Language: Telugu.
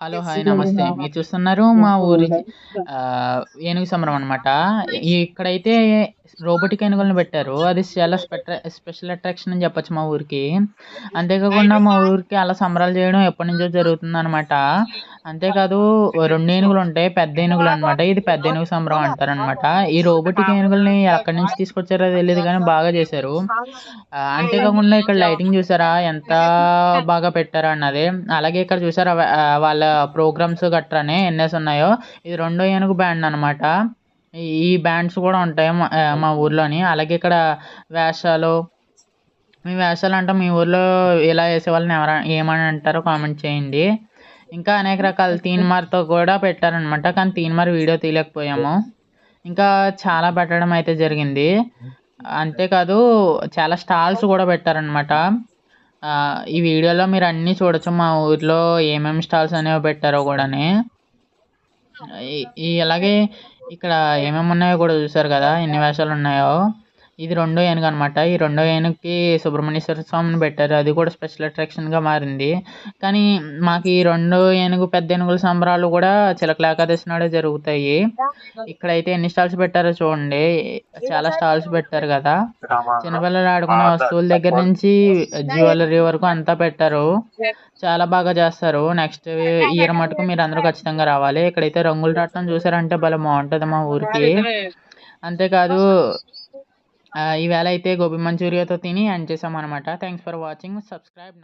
హలో హాయ్ నమస్తే. మీరు చూస్తున్నారు మా ఊరి ఏనుగు సంబరం అనమాట ఇక్కడైతే రోబోటిక్ ఏనుగులను పెట్టారు. అది చాలా స్పెషల్ అట్రాక్షన్ అని చెప్పొచ్చు మా ఊరికి. అంతేకాకుండా మా ఊరికి అలా సంబరాలు చేయడం ఎప్పటి నుంచో జరుగుతుంది అనమాట అంతేకాదు రెండు ఏనుగులు ఉంటాయి. పెద్ద ఏనుగులు అనమాట ఇది పెద్ద ఏనుగు సంబరం అంటారు అనమాట ఈ రోబోటిక్ ఏనుగుల్ని ఎక్కడి నుంచి తీసుకొచ్చారో తెలియదు కానీ బాగా చేశారు. అంతేకాకుండా ఇక్కడ లైటింగ్ చూసారా? ఎంత బాగా పెట్టారా అన్నది. అలాగే ఇక్కడ చూసారా? వాళ్ళ ప్రోగ్రామ్స్ గట్రానే ఎన్ఎస్ ఉన్నాయో. ఇది రెండో ఏనుగు బ్యాండ్ అనమాట ఈ బ్యాండ్స్ కూడా ఉంటాయి మా మా ఊర్లోని. అలాగే ఇక్కడ వేషాలు మీ వేషాలు అంటే మీ ఊర్లో ఇలా వేసే వాళ్ళని ఎవర ఏమని అంటారో కామెంట్ చేయండి. ఇంకా అనేక రకాల తీన్మార్తో కూడా పెట్టారనమాట కానీ తీన్మార్ వీడియో తీయలేకపోయాము. ఇంకా చాలా పెట్టడం అయితే జరిగింది. అంతేకాదు చాలా స్టాల్స్ కూడా పెట్టారనమాట ఈ వీడియోలో మీరు అన్నీ చూడొచ్చు మా ఊర్లో ఏమేమి స్టాల్స్ అనేవి పెట్టారో కూడాని. ఈ అలాగే ఇక్కడ ఏమేమి ఉన్నాయో కూడా చూశారు కదా? ఎన్ని వేషాలు ఉన్నాయో ఇది రెండో ఏనుగు అనమాట ఈ రెండో ఏనుగుకి సుబ్రహ్మణ్యేశ్వర స్వామిని పెట్టారు. అది కూడా స్పెషల్ అట్రాక్షన్గా మారింది. కానీ మాకు ఈ రెండో ఏనుగు పెద్ద ఏనుగుల సంబరాలు కూడా చిలకల ఏకాదశి నాడే జరుగుతాయి. ఇక్కడైతే ఎన్ని స్టాల్స్ పెట్టారో చూడండి. చాలా స్టాల్స్ పెట్టారు కదా. చిన్నపిల్లలు ఆడుకునే వస్తువుల దగ్గర నుంచి జ్యువెలరీ వరకు అంతా పెట్టారు. చాలా బాగా చేస్తారు. నెక్స్ట్ ఇయర్ మటుకు మీరు అందరూ ఖచ్చితంగా రావాలి. ఇక్కడైతే రంగులు రాట్నం చూసారంటే భలే బాగుంటుంది మా ఊరికి. అంతేకాదు ఈవేళ అయితే గోబీ మంచూరియాతో తిని ఎండ్ చేసాం అనమాట thanks for watching subscribe now